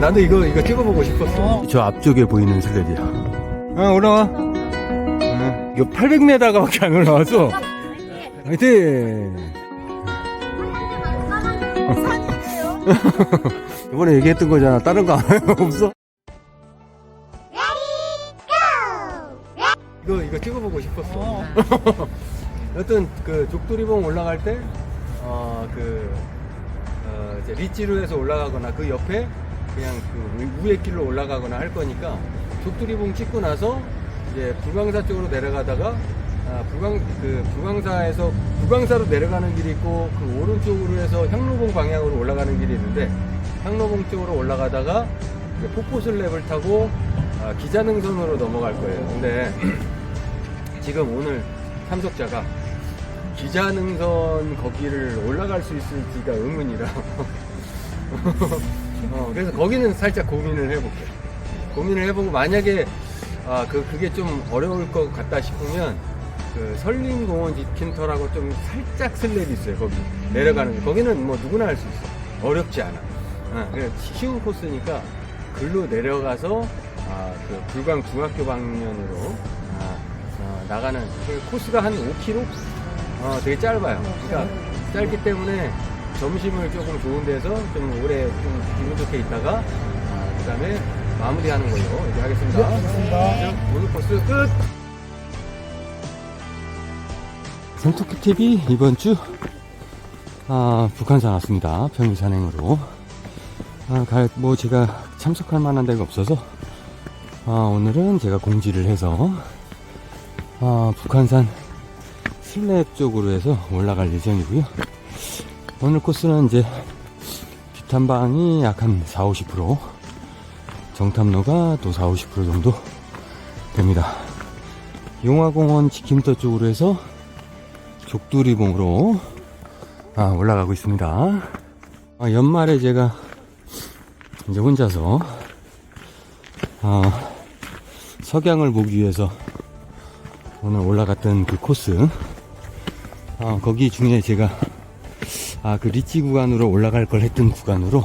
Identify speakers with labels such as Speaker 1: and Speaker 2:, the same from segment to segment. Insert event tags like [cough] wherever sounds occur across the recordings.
Speaker 1: 나도 이거 이거 찍어보고 싶었어. 저 앞쪽에 보이는 슬랩이야. 어, 올라와. 어, 이거 800m가밖에 안 올라와서. 화이팅! 이번에 얘기했던 거잖아. 다른 거 [laughs] 없어? 이거 이거 찍어보고 싶었어. [laughs] 여튼 그 족두리봉 올라갈 때, 어, 그, 어, 이제 리찌루에서 올라가거나 그 옆에 그냥 그 위- 위에 길로 올라가거나 할 거니까 족두리봉 찍고 나서 이제 불광사 쪽으로 내려가다가 아, 불광 그 불광사에서 불광사로 내려가는 길이 있고 그 오른쪽으로 해서 향로봉 방향으로 올라가는 길이 있는데 향로봉 쪽으로 올라가다가 폭포슬랩을 타고 아, 기자능선으로 넘어갈 거예요. 근데 [clears throat] 지금 오늘 참석자가 기자능선 거기를 올라갈 수 있을지가 의문이라. [laughs] 어, 그래서 거기는 살짝 고민을 해볼게. 고민을 해보고 만약에 아, 그 그게 좀 어려울 것 같다 싶으면 그 설림공원 지킨터라고 좀 살짝 슬랩이 있어요. 거기 내려가는 거. 거기는 뭐 누구나 할 수 있어. 어렵지 않아. 어, 그냥 쉬운 코스니까 글로 내려가서 아, 그 불광 중학교 방면으로 아, 어, 나가는 그 코스가 한 5km? 어, 되게 짧아요. 그러니까 짧기 때문에 점심을 조금 좋은 데서 좀 오래 좀 기분 좋게 있다가 아, 그 다음에 마무리하는 걸로 이렇게 하겠습니다. 네, 오늘 코스 끝. 산토끼 TV 이번 주 아, 북한산 왔습니다. 평일 산행으로. 아, 갈, 뭐 제가 참석할 만한 데가 없어서 아, 오늘은 제가 공지를 해서 아, 북한산 슬랩 쪽으로 해서 올라갈 예정이고요. 오늘 코스는 이제 비탄방이 약 한 4, 50% 정탐로가 또 4, 50% 정도 됩니다. 용화공원 지킴터 쪽으로 해서 족두리봉으로 아, 올라가고 있습니다. 아, 연말에 제가 이제 혼자서 아, 석양을 보기 위해서 오늘 올라갔던 그 코스 아, 거기 중에 제가 아, 그 리치 구간으로 올라갈 걸 했던 구간으로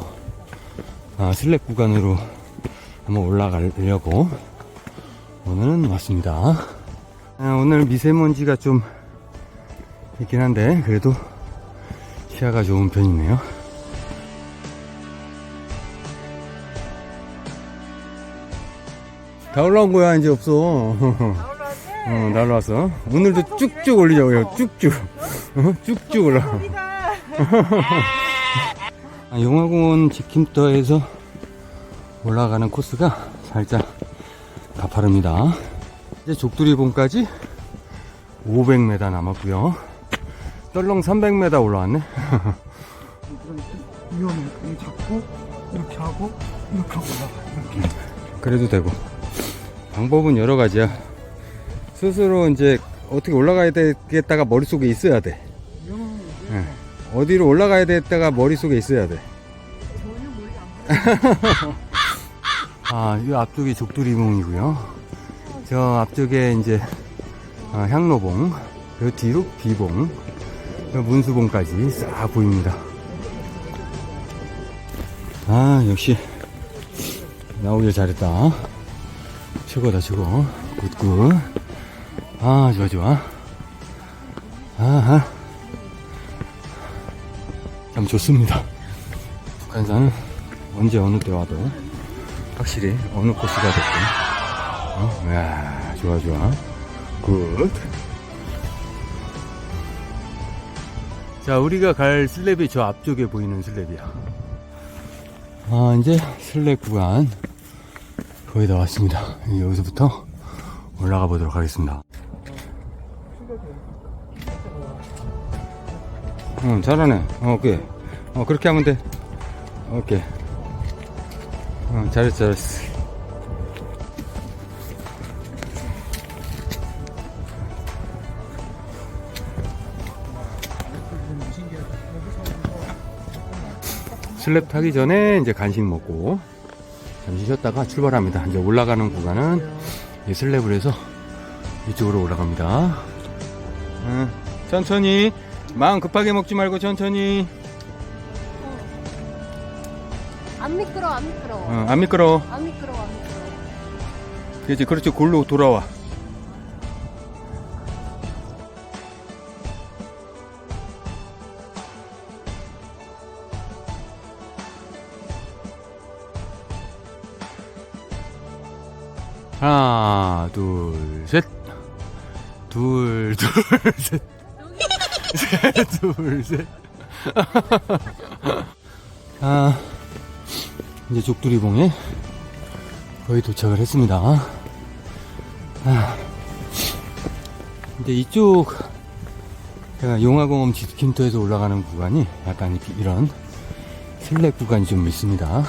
Speaker 1: 아, 슬랩 구간으로 한번 올라가려고 오늘은 왔습니다. 아, 오늘 미세먼지가 좀 있긴 한데 그래도 시야가 좋은 편이네요. 다 올라온 거야 이제 없어. [laughs] 어, 날라왔어. 오늘도 쭉쭉 올리자고요. 쭉쭉. 어? 쭉쭉 올라. 아, 용화공원 지킴터에서 올라가는 코스가 살짝 가파릅니다. 이제 족두리봉까지 500m 남았고요. 떨렁 300m 올라왔네. [laughs]
Speaker 2: 위험해. 잡고 이렇게 하고 이렇게 하고 올라가. 이렇게.
Speaker 1: 그래도 되고. 방법은 여러 가지야. 스스로 이제 어떻게 올라가야 되겠다가 머릿속에 있어야 돼. 어디로 올라가야 되겠다가 머릿속에 있어야 돼. [laughs] 아, 이 앞쪽이 족두리봉이고요. 저 앞쪽에 이제 어, 향로봉, 그 뒤로 비봉, 그 문수봉까지 싹 보입니다. 아, 역시 나오길 잘했다. 최고다, 최고. 굿굿. 아, 좋아, 좋아. 아하. 참 좋습니다. 북한산은 언제 어느 때 와도 확실히 어느 코스가 됐든 어? 야 좋아 좋아 굿. 자 우리가 갈 슬랩이 저 앞쪽에 보이는 슬랩이야. 아 이제 슬랩 구간 거의 다 왔습니다. 여기서부터 올라가 보도록 하겠습니다. 응, 잘하네. 어, 오케이. 어, 그렇게 하면 돼. 오케이. 어, 잘했어, 잘했어. 슬랩 타기 전에 이제 간식 먹고 잠시 쉬었다가 출발합니다. 이제 올라가는 구간은 이 슬랩을 해서 이쪽으로 올라갑니다. 응, 천천히. 마음 급하게 먹지 말고 천천히.
Speaker 3: 안 미끄러 안 미끄러워
Speaker 1: 어, 안 미끄러워.
Speaker 3: 안 미끄러워 안 미끄러워
Speaker 1: 그렇지, 그렇지. 골로 돌아와. 하나, 둘, 셋. 둘, 둘, 셋. 셋, [laughs] 둘, 셋. [laughs] 아, 이제 족두리봉에 거의 도착을 했습니다. 아, 근데 이쪽 제가 용화공원 지스킨토에서 올라가는 구간이 약간 이런 슬랙 구간이 좀 있습니다.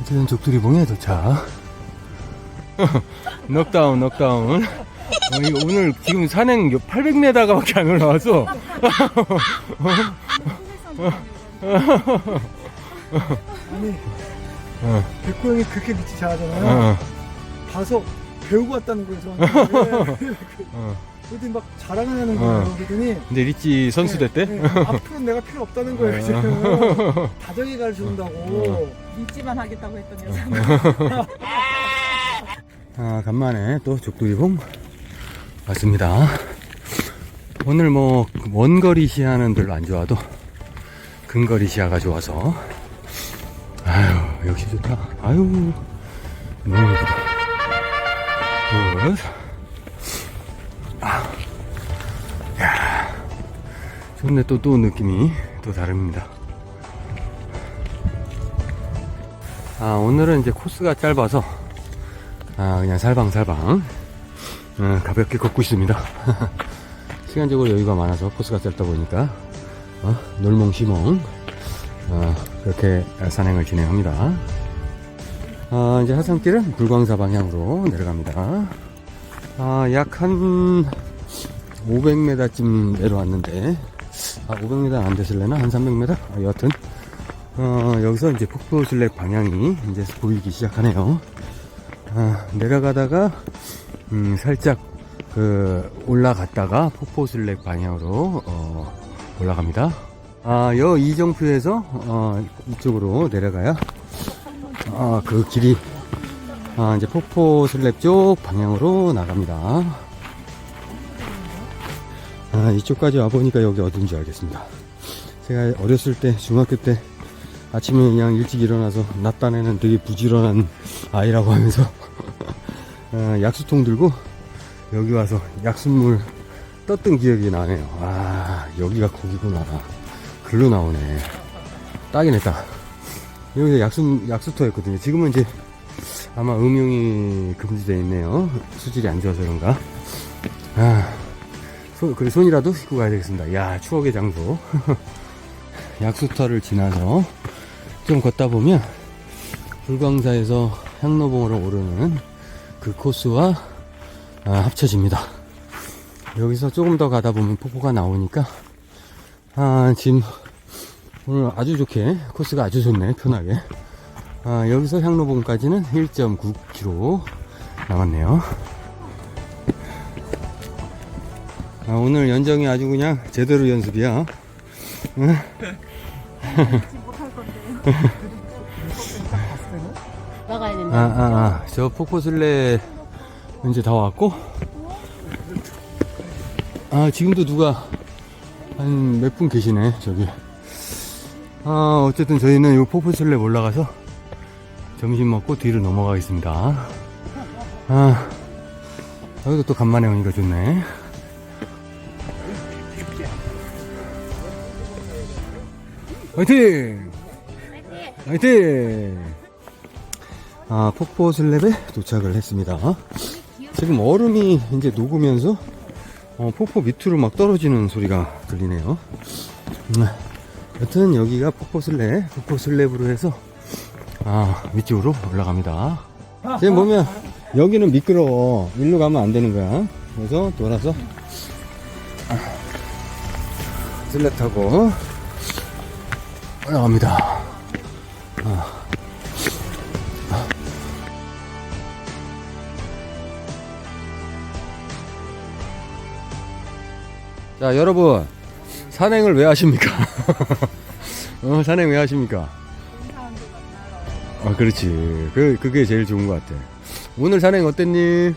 Speaker 1: 어쨌든 족두리봉에 도착. [laughs] 넉다운, 넉다운. 어, 이거 오늘 지금 산행 800m가밖에 안 올라와서. [laughs]
Speaker 2: 아니
Speaker 1: 어,
Speaker 2: 백호 형이 그렇게 밑이 잘하잖아요.
Speaker 1: 어,
Speaker 2: 가서 배우고 왔다는 거예요 저한테. [laughs]
Speaker 1: 어.
Speaker 2: 그랬더니 막 자랑을 하는 거예요.
Speaker 1: 어.
Speaker 2: 그랬더니
Speaker 1: 근데 리치 선수 됐대?
Speaker 2: 네, 네. 앞으로는 내가 필요 없다는 거예요 지금. 다정히 가르쳐준다고.
Speaker 4: 믿지만 하겠다고 했던 여자. [laughs]
Speaker 1: 아, 간만에 또 족두리봉 왔습니다. 오늘 뭐 원거리 시야는 별로 안 좋아도 근거리 시야가 좋아서 아유 역시 좋다. 아유 너무 예쁘다. 굿. 아, 야, 좋네 또 또 느낌이 또 다릅니다. 아 오늘은 이제 코스가 짧아서 아, 그냥 살방살방, 어, 가볍게 걷고 있습니다. [laughs] 시간적으로 여유가 많아서 코스가 짧다 보니까, 어, 놀몽시몽, 어, 그렇게 산행을 진행합니다. 아, 이제 하산길은 불광사 방향으로 내려갑니다. 아, 약 한 500m쯤 내려왔는데, 아, 500m 안 됐을래나? 한 300m? 아, 여튼, 어, 여기서 이제 폭포 슬랙 방향이 이제 보이기 시작하네요. 아, 내려가다가 음, 살짝 그 올라갔다가 폭포 슬랙 방향으로 어, 올라갑니다. 아, 여 이정표에서 어, 이쪽으로 내려가야 아, 그 길이 아, 이제 폭포 슬랩 쪽 방향으로 나갑니다. 아, 이쪽까지 와보니까 여기 어딘지 알겠습니다. 제가 어렸을 때, 중학교 때 아침에 그냥 일찍 일어나서 낮단에는 되게 부지런한 아이라고 하면서 어, [laughs] 약수통 들고 여기 와서 약수물 떴던 기억이 나네요. 아 여기가 거기구나. 글로 나오네. 딱이네 딱. 여기서 약수 약수터 했거든요. 지금은 이제 아마 음용이 금지되어 있네요. 수질이 안 좋아서 그런가. 아 손, 그래 손이라도 씻고 가야 되겠습니다. 야 추억의 장소. [laughs] 약수터를 지나서 좀 걷다 보면 불광사에서 향로봉으로 오르는 그 코스와 아, 합쳐집니다. 여기서 조금 더 가다 보면 폭포가 나오니까 아, 지금 오늘 아주 좋게 코스가 아주 좋네 편하게 아, 여기서 향로봉까지는 1.9km 남았네요. 아, 오늘 연정이 아주 그냥 제대로 연습이야. 응?
Speaker 3: 나가야 된다
Speaker 1: 아, 아, 아. 저 폭포슬레 이제 다 왔고. 아, 지금도 누가 한 몇 분 계시네, 저기. 아, 어쨌든 저희는 요 폭포슬레 올라가서 점심 먹고 뒤로 넘어가겠습니다. 아, 여기도 또 간만에 오니까 좋네. 화이팅! 화이팅! 아, 폭포 슬랩에 도착을 했습니다. 지금 얼음이 이제 녹으면서 어, 폭포 밑으로 막 떨어지는 소리가 들리네요. 음, 여튼 여기가 폭포 슬랩, 폭포 슬랩으로 해서 아, 위쪽으로 올라갑니다. 지금 보면 여기는 미끄러워. 일로 가면 안 되는 거야. 그래서 돌아서 아, 슬랩 타고 올라갑니다. 자, 여러분. 산행을 왜 하십니까? [laughs] 어, 산행 왜 하십니까? 아, 그렇지. 그, 그게 제일 좋은 것 같아. 오늘 산행 어땠니?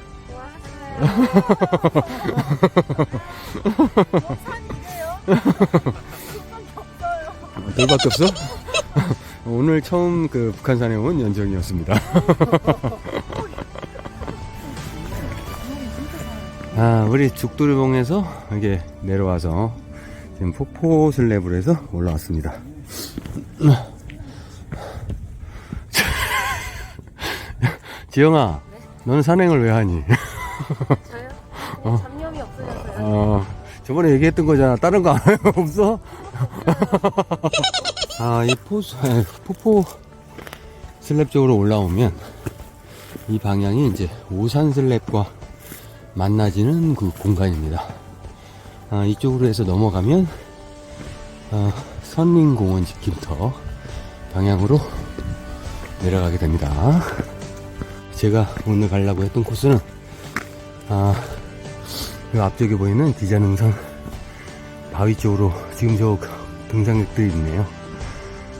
Speaker 1: [laughs] 별밖에 없어? [laughs] 오늘 처음 그 북한 산에 온 연정이었습니다. 아, 우리 죽도리봉에서 이게 내려와서 지금 폭포 슬랩을 해서 올라왔습니다. [laughs] 지영아, 너는 산행을 왜 하니?
Speaker 3: 저요? 그냥 [laughs] 잡념이 없어져서요.
Speaker 1: 어, 저번에 얘기했던 거잖아. 다른 거? [laughs] 없어? 아, 이 포스, 아니, 폭포 슬랩 쪽으로 올라오면 이 방향이 이제 오산 슬랩과 만나지는 그 공간입니다. 아, 이쪽으로 해서 넘어가면 아, 선림공원 지킴터 방향으로 내려가게 됩니다. 제가 오늘 가려고 했던 코스는 아, 그 앞쪽에 보이는 기자능선 바위 쪽으로 지금 저 등산객들이 있네요.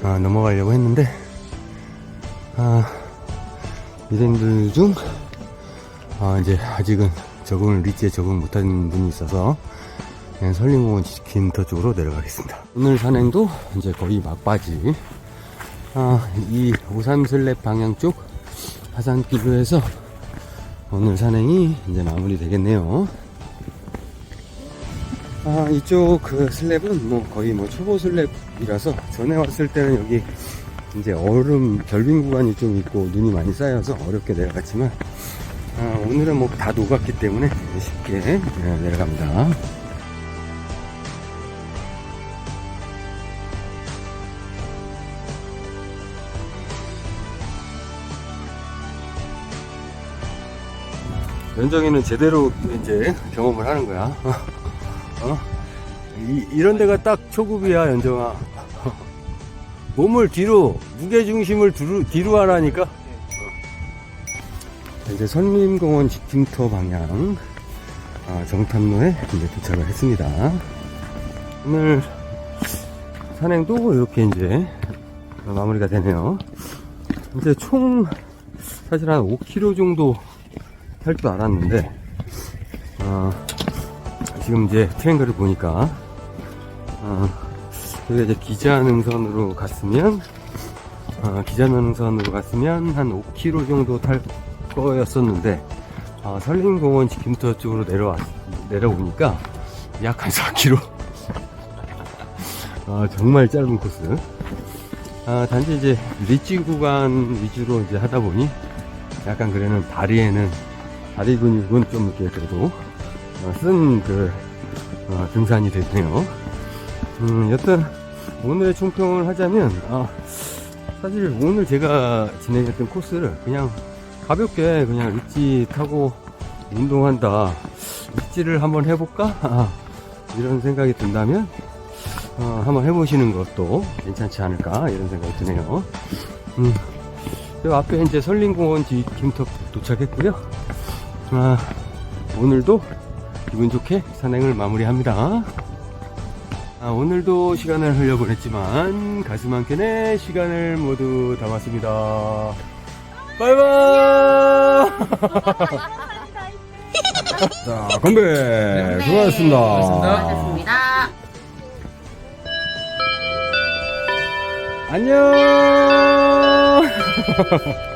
Speaker 1: 아, 넘어가려고 했는데, 아, 일행들 중, 아, 이제 아직은 적응을, 리치에 적응 못한 분이 있어서, 그냥 설림공원 지킨터 쪽으로 내려가겠습니다. 오늘 산행도 이제 거의 막바지. 아, 이 오삼슬랩 방향 쪽 하산길로 해서 오늘 산행이 이제 마무리 되겠네요. 아, 이쪽 그 슬랩은 뭐 거의 뭐 초보 슬랩이라서 전에 왔을 때는 여기 이제 얼음 결빙 구간이 좀 있고 눈이 많이 쌓여서 어렵게 내려갔지만 아, 오늘은 뭐 다 녹았기 때문에 쉽게 네, 내려갑니다. 연정이는 제대로 이제 경험을 하는 거야. [laughs] 어? 이, 이런 데가 딱 초급이야, 연정아. [laughs] 몸을 뒤로, 무게중심을 뒤로, 뒤로 하라니까. 어. 이제 선림공원 지킴터 방향, 아, 정탐로에 이제 도착을 했습니다. 오늘 산행도 이렇게 이제 마무리가 되네요. 이제 총 사실 한 5km 정도 할 줄 알았는데, 어, 지금 이제 트랭글을 보니까 어, 여기가 이제 기자능선으로 갔으면 어, 기자능선으로 갔으면 한 5km 정도 탈 거였었는데 어, 설림공원 지킴터 쪽으로 내려와 내려오니까 약 한 4km 아, 정말 짧은 코스 아, 단지 이제 리치 구간 위주로 이제 하다 보니 약간 그래는 다리에는 다리 근육은 좀 이렇게 그래도 어, 쓴 그, 어, 등산이 됐네요. 음, 여튼, 오늘의 총평을 하자면, 아, 사실 오늘 제가 진행했던 코스를 그냥 가볍게 그냥 리치 타고 운동한다. 리치를 한번 해볼까? 아, [laughs] 이런 생각이 든다면, 어, 한번 해보시는 것도 괜찮지 않을까? 이런 생각이 드네요. 음, 그 앞에 이제 설림공원 뒤김터 도착했고요. 아, 오늘도 기분 좋게 산행을 마무리합니다. 아, 오늘도 시간을 흘려보냈지만 가슴 한 켠에 시간을 모두 담았습니다. 바이바이! 자, 건배! 수고하셨습니다.
Speaker 3: 수고하셨습니다.
Speaker 1: 안녕! [laughs]